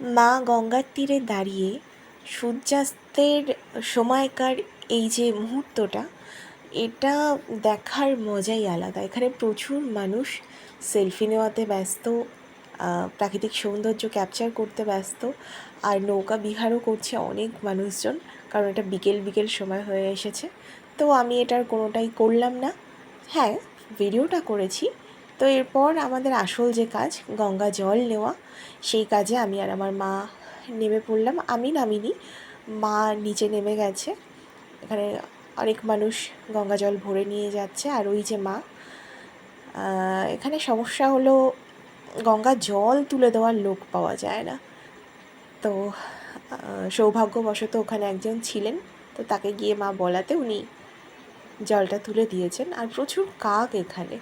মা গঙ্গার তীরে দাঁড়িয়ে সূর্যাস্তের সময়কার এই যে মুহূর্তটা, এটা দেখার মজাই আলাদা। এখানে প্রচুর মানুষ সেলফি নেওয়াতে ব্যস্ত প্রাকৃতিক সৌন্দর্য ক্যাপচার করতে ব্যস্ত, আর নৌকা বিহারও করছে অনেক মানুষজন, কারণ এটা বিকেল বিকেল সময় হয়ে এসেছে। তো আমি এটার কোনোটাই করলাম না। হ্যাঁ ভিডিওটা করেছি। তো এরপর আমাদের আসল যে কাজ, গঙ্গা জল নেওয়া, সেই কাজে আমি আর আমার মা নেমে পড়লাম। আমি নামিনি, মা নিচে নেমে গেছে। এখানে অনেক মানুষ গঙ্গা জল ভরে নিয়ে যাচ্ছে। আর ওই যে মা এখানে সমস্যা হলো গঙ্গা জল তুলে দেওয়ার লোক পাওয়া যায় না। তো সৌভাগ্যবশত ওখানে একজন ছিলেন। তো তাকে গিয়ে মা বলাতে উনি জলটা তুলে দিয়েছেন। আর প্রচুর কাক এখানে।